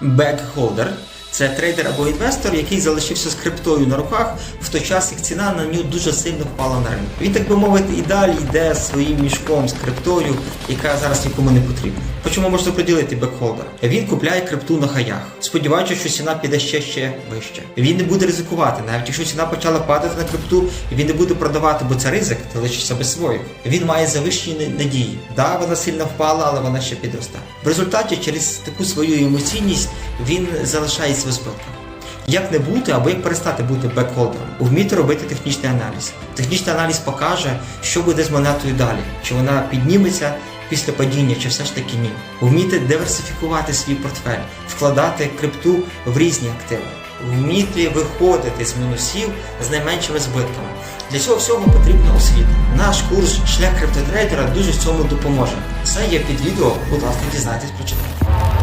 Бекхолдер це трейдер або інвестор, який залишився з криптою на руках в той час, як ціна на нього дуже сильно впала на ринку. Він, так би мовити, і далі йде своїм мішком з криптою, яка зараз нікому не потрібна. По чому можна поділити бекхолдер? Він купляє крипту на хаях, сподіваючись, що ціна піде ще ще вище. Він не буде ризикувати, навіть якщо ціна почала падати на крипту, він не буде продавати, бо це ризик, ти лишишся без своїх. Він має завищені надії. Да, вона сильно впала, але вона ще підросте. В результаті, через таку свою емоційність, він залишається в збитках. Як не бути або як перестати бути бекхолдером? Вміти робити технічний аналіз. Технічний аналіз покаже, що буде з монетою далі, чи вона підніметься після падіння, чи все ж таки ні. Вміти диверсифікувати свій портфель, вкладати крипту в різні активи, вміти виходити з мінусів з найменшими збитками. Для цього всього потрібна освіта. Наш курс шлях криптотрейдера дуже в цьому допоможе. Все є під відео, будь ласка, дізнайтесь, прочитайте.